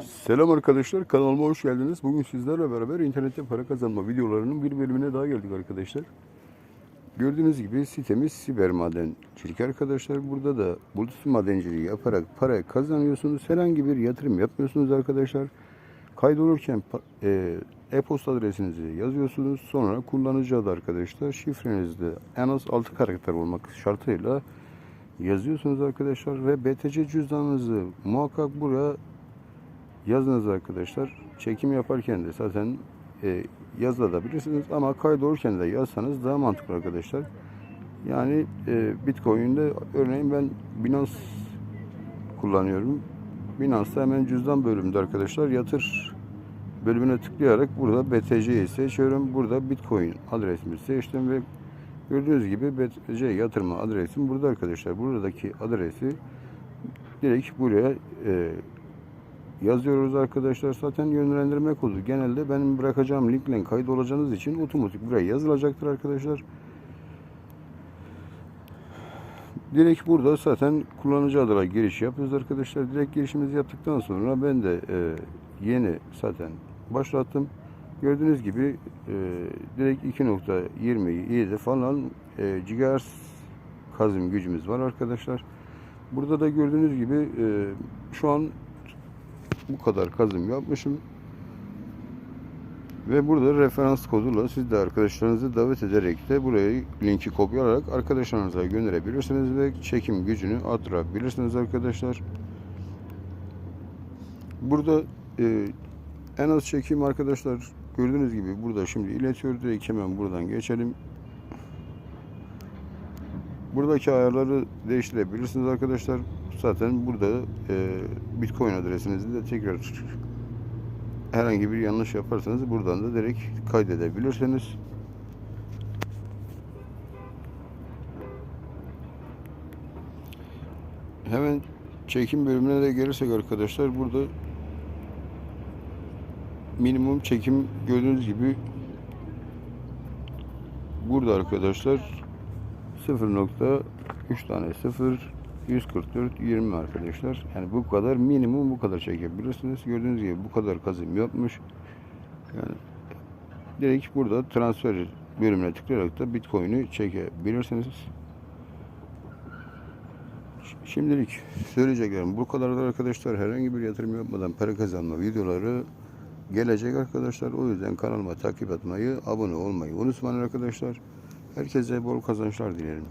Selam arkadaşlar kanalıma hoş geldiniz. Bugün sizlerle beraber internette para kazanma videolarının bir bölümüne daha geldik arkadaşlar. Gördüğünüz gibi sitemiz siber madencilik arkadaşlar. Burada da bulut madenciliği yaparak para kazanıyorsunuz. Herhangi bir yatırım yapmıyorsunuz arkadaşlar. Kaydolurken e, e-posta adresinizi yazıyorsunuz. Sonra kullanıcı adı arkadaşlar. Şifrenizde en az 6 karakter olmak şartıyla yazıyorsunuz arkadaşlar. Ve BTC cüzdanınızı muhakkak buraya yazınız arkadaşlar. Çekim yaparken de zaten e, yazılabilirsiniz ama kaydolurken de yazsanız daha mantıklı arkadaşlar. Yani e, Bitcoin'de örneğin ben Binance kullanıyorum. Binance'da hemen cüzdan bölümünde arkadaşlar yatır bölümüne tıklayarak burada BTC'yi seçiyorum. Burada Bitcoin adresimi seçtim ve gördüğünüz gibi BTC yatırma adresim burada arkadaşlar. Buradaki adresi direkt buraya e, yazıyoruz arkadaşlar. Zaten yönlendirmek olur. Genelde benim bırakacağım linkle kayıt olacağınız için otomatik buraya yazılacaktır arkadaşlar. Direkt burada zaten kullanıcı adına giriş yapıyoruz arkadaşlar. Direkt girişimizi yaptıktan sonra ben de e, yeni zaten başlattım. Gördüğünüz gibi e, direkt 2.27 falan e, GHz kazım gücümüz var arkadaşlar. Burada da gördüğünüz gibi e, şu an bu kadar kazım yapmışım. Ve burada referans koduyla siz de arkadaşlarınızı davet ederek de burayı linki kopyalayarak arkadaşlarınıza gönderebilirsiniz ve çekim gücünü arttırabilirsiniz arkadaşlar. Burada e, en az çekim arkadaşlar gördüğünüz gibi burada şimdi iletiyor direkt hemen buradan geçelim. Buradaki ayarları değiştirebilirsiniz arkadaşlar. Zaten burada e, Bitcoin adresinizi de tekrar herhangi bir yanlış yaparsanız buradan da direkt kaydedebilirsiniz. Hemen çekim bölümüne de gelirsek arkadaşlar burada minimum çekim gördüğünüz gibi burada arkadaşlar 0.3 tane 0 144 20 arkadaşlar. Yani bu kadar minimum bu kadar çekebilirsiniz. Gördüğünüz gibi bu kadar kazım yapmış. Yani direkt burada transfer bölümüne tıklayarak da Bitcoin'i çekebilirsiniz. Şimdilik söyleyeceklerim bu kadardır arkadaşlar. Herhangi bir yatırım yapmadan para kazanma videoları gelecek arkadaşlar. O yüzden kanalıma takip etmeyi, abone olmayı unutmayın arkadaşlar. Herkese bol kazançlar dilerim.